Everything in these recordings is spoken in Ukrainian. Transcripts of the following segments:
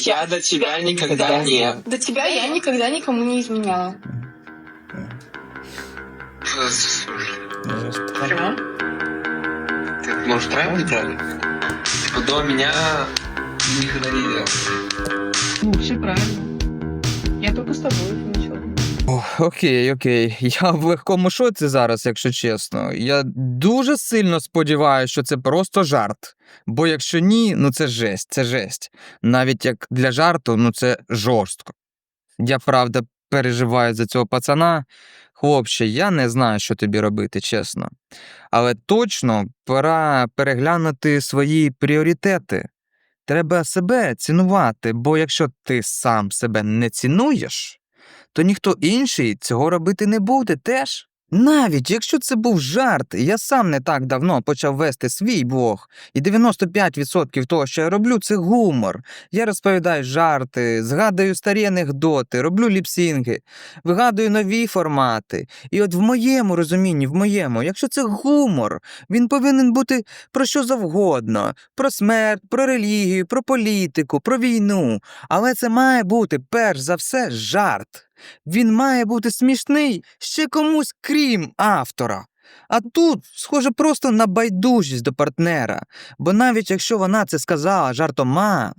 Я до тебя никогда не... До тебя я никогда никому не изменяла. Почему? Ты можешь правильно неправильно? Типа до меня никогда не делал. Ну, все правильно. Я только с тобой ничего. Окей, окей. Я в легкому шоці зараз, якщо чесно. Я дуже сильно сподіваюся, що це просто жарт. Бо якщо ні, ну це жесть, це жесть. Навіть як для жарту, ну це жорстко. Я правда переживаю за цього пацана. Хлопче, я не знаю, що тобі робити, чесно. Але точно пора переглянути свої пріоритети. Треба себе цінувати, бо якщо ти сам себе не цінуєш, то ніхто інший цього робити не буде теж. Навіть якщо це був жарт, я сам не так давно почав вести свій блог, і 95% того, що я роблю, це гумор. Я розповідаю жарти, згадую старі анекдоти, роблю ліпсінги, вигадую нові формати. І от в моєму розумінні, в моєму, якщо це гумор, він повинен бути про що завгодно: про смерть, про релігію, про політику, про війну. Але це має бути перш за все жарт. Він має бути смішний ще комусь крім автора. А тут, схоже, просто на байдужість до партнера, бо навіть якщо вона це сказала жартома,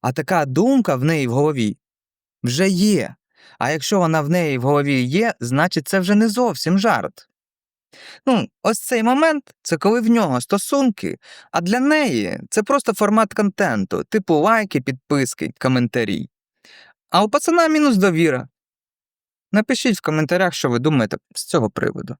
а така думка в неї в голові вже є. А якщо вона в неї в голові є, значить це вже не зовсім жарт. Ну, ось цей момент це коли в нього стосунки, а для неї це просто формат контенту, типу лайки, підписки, коментарі. А у пацана мінус довіра. Напишіть в коментарях, що ви думаєте з цього приводу.